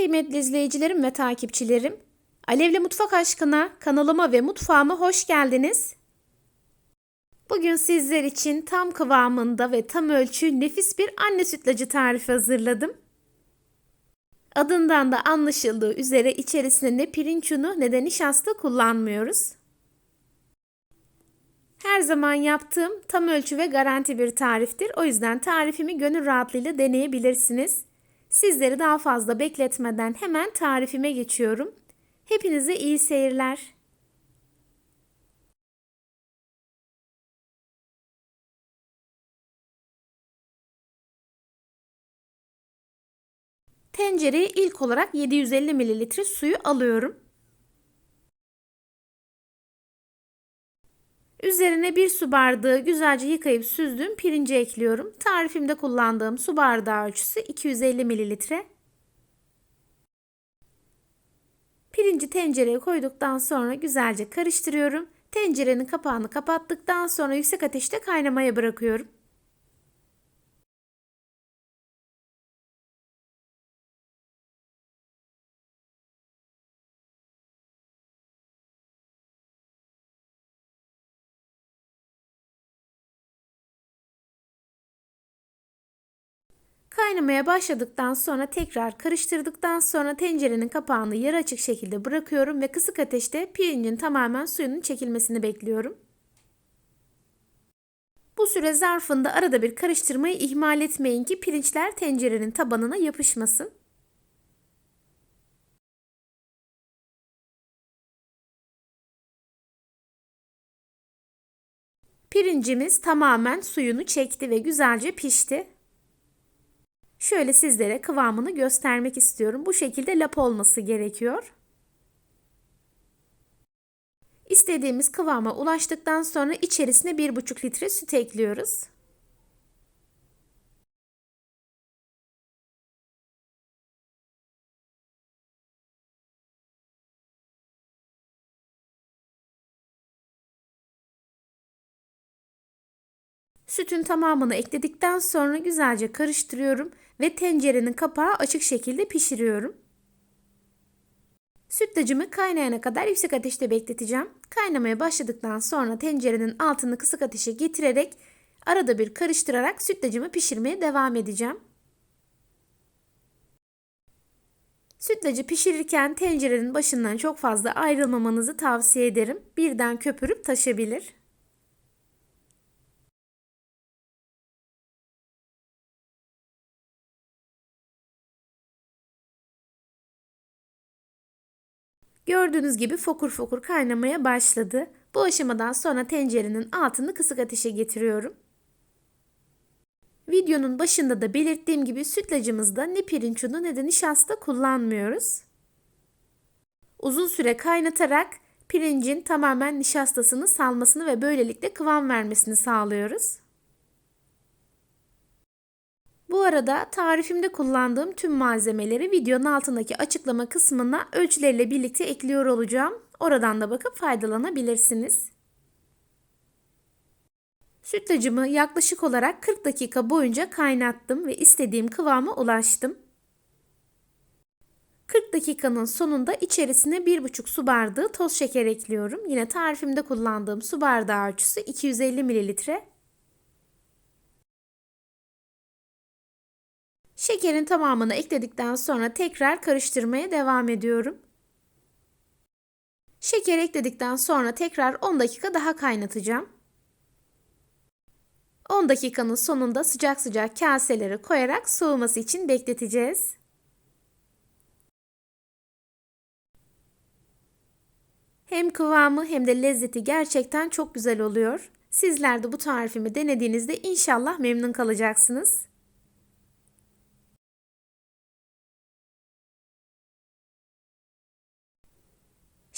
kıymetli izleyicilerim ve takipçilerim. Alevli Mutfak Aşkına kanalıma ve mutfağıma hoş geldiniz. Bugün sizler için tam kıvamında ve tam ölçü nefis bir anne sütlacı tarifi hazırladım. Adından da anlaşıldığı üzere içerisinde ne pirinç unu ne de nişasta kullanmıyoruz. Her zaman yaptığım tam ölçü ve garanti bir tariftir. O yüzden tarifimi gönül rahatlığıyla deneyebilirsiniz. Sizleri daha fazla bekletmeden hemen tarifime geçiyorum. Hepinize iyi seyirler. Tencereye ilk olarak 750 ml suyu alıyorum. Üzerine bir su bardağı güzelce yıkayıp süzdüğüm pirinci ekliyorum. Tarifimde kullandığım su bardağı ölçüsü 250 mililitre. Pirinci tencereye koyduktan sonra güzelce karıştırıyorum. Tencerenin kapağını kapattıktan sonra yüksek ateşte kaynamaya bırakıyorum. Kaynamaya başladıktan sonra tekrar karıştırdıktan sonra tencerenin kapağını yarı açık şekilde bırakıyorum ve kısık ateşte pirincin tamamen suyunun çekilmesini bekliyorum. Bu süre zarfında arada bir karıştırmayı ihmal etmeyin ki pirinçler tencerenin tabanına yapışmasın. Pirincimiz tamamen suyunu çekti ve güzelce pişti. Şöyle sizlere kıvamını göstermek istiyorum. Bu şekilde lap olması gerekiyor. İstediğimiz kıvama ulaştıktan sonra içerisine 1,5 litre süt ekliyoruz. Sütün tamamını ekledikten sonra güzelce karıştırıyorum ve tencerenin kapağı açık şekilde pişiriyorum. Sütlacımı kaynayana kadar yüksek ateşte bekleteceğim. Kaynamaya başladıktan sonra tencerenin altını kısık ateşe getirerek arada bir karıştırarak sütlacımı pişirmeye devam edeceğim. Sütlacı pişirirken tencerenin başından çok fazla ayrılmamanızı tavsiye ederim. Birden köpürüp taşabilir. Gördüğünüz gibi fokur fokur kaynamaya başladı. Bu aşamadan sonra tencerenin altını kısık ateşe getiriyorum. Videonun başında da belirttiğim gibi sütlacımızda ne pirinç unu ne de nişasta kullanmıyoruz. Uzun süre kaynatarak pirincin tamamen nişastasını salmasını ve böylelikle kıvam vermesini sağlıyoruz. Bu arada tarifimde kullandığım tüm malzemeleri videonun altındaki açıklama kısmına ölçüleriyle birlikte ekliyor olacağım. Oradan da bakıp faydalanabilirsiniz. Sütlacımı yaklaşık olarak 40 dakika boyunca kaynattım ve istediğim kıvama ulaştım. 40 dakikanın sonunda içerisine 1,5 su bardağı toz şeker ekliyorum. Yine tarifimde kullandığım su bardağı ölçüsü 250 mililitre. Şekerin tamamını ekledikten sonra tekrar karıştırmaya devam ediyorum. Şeker ekledikten sonra tekrar 10 dakika daha kaynatacağım. 10 dakikanın sonunda sıcak sıcak kaselere koyarak soğuması için bekleteceğiz. Hem kıvamı hem de lezzeti gerçekten çok güzel oluyor. Sizler de bu tarifimi denediğinizde inşallah memnun kalacaksınız.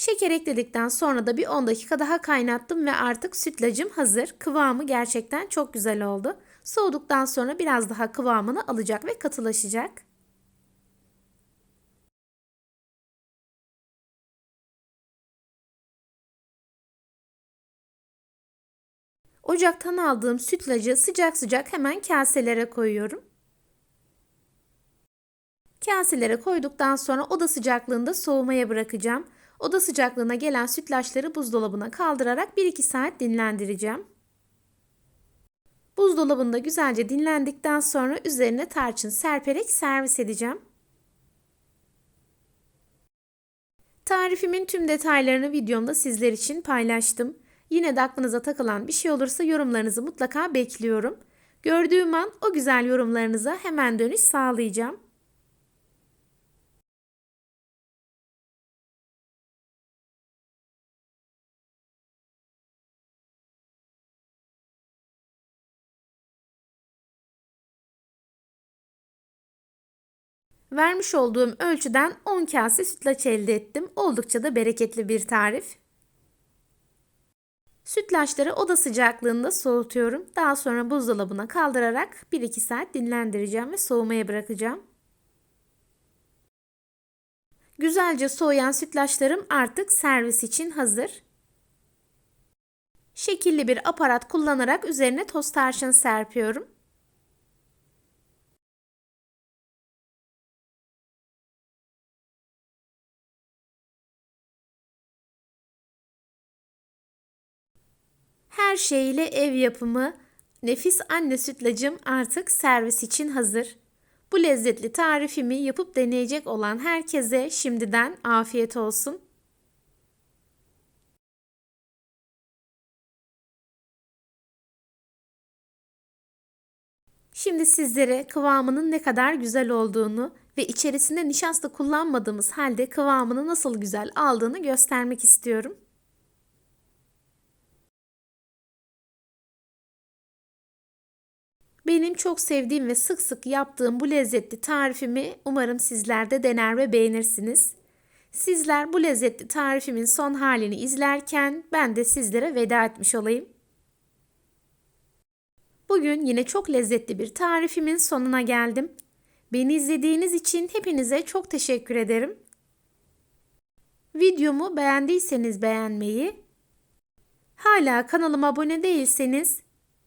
Şeker ekledikten sonra da bir 10 dakika daha kaynattım ve artık sütlacım hazır. Kıvamı gerçekten çok güzel oldu. Soğuduktan sonra biraz daha kıvamını alacak ve katılaşacak. Ocaktan aldığım sütlacı sıcak sıcak hemen kaselere koyuyorum. Kaselere koyduktan sonra oda sıcaklığında soğumaya bırakacağım. Oda sıcaklığına gelen sütlaçları buzdolabına kaldırarak 1-2 saat dinlendireceğim. Buzdolabında güzelce dinlendikten sonra üzerine tarçın serperek servis edeceğim. Tarifimin tüm detaylarını videomda sizler için paylaştım. Yine de aklınıza takılan bir şey olursa yorumlarınızı mutlaka bekliyorum. Gördüğüm an o güzel yorumlarınıza hemen dönüş sağlayacağım. Vermiş olduğum ölçüden 10 kase sütlaç elde ettim. Oldukça da bereketli bir tarif. Sütlaçları oda sıcaklığında soğutuyorum. Daha sonra buzdolabına kaldırarak 1-2 saat dinlendireceğim ve soğumaya bırakacağım. Güzelce soğuyan sütlaçlarım artık servis için hazır. Şekilli bir aparat kullanarak üzerine toz tarçın serpiyorum. Her şeyle ev yapımı nefis anne sütlacım artık servis için hazır. Bu lezzetli tarifimi yapıp deneyecek olan herkese şimdiden afiyet olsun. Şimdi sizlere kıvamının ne kadar güzel olduğunu ve içerisinde nişasta kullanmadığımız halde kıvamını nasıl güzel aldığını göstermek istiyorum. Benim çok sevdiğim ve sık sık yaptığım bu lezzetli tarifimi umarım sizler de dener ve beğenirsiniz. Sizler bu lezzetli tarifimin son halini izlerken ben de sizlere veda etmiş olayım. Bugün yine çok lezzetli bir tarifimin sonuna geldim. Beni izlediğiniz için hepinize çok teşekkür ederim. Videomu beğendiyseniz beğenmeyi, hala kanalıma abone değilseniz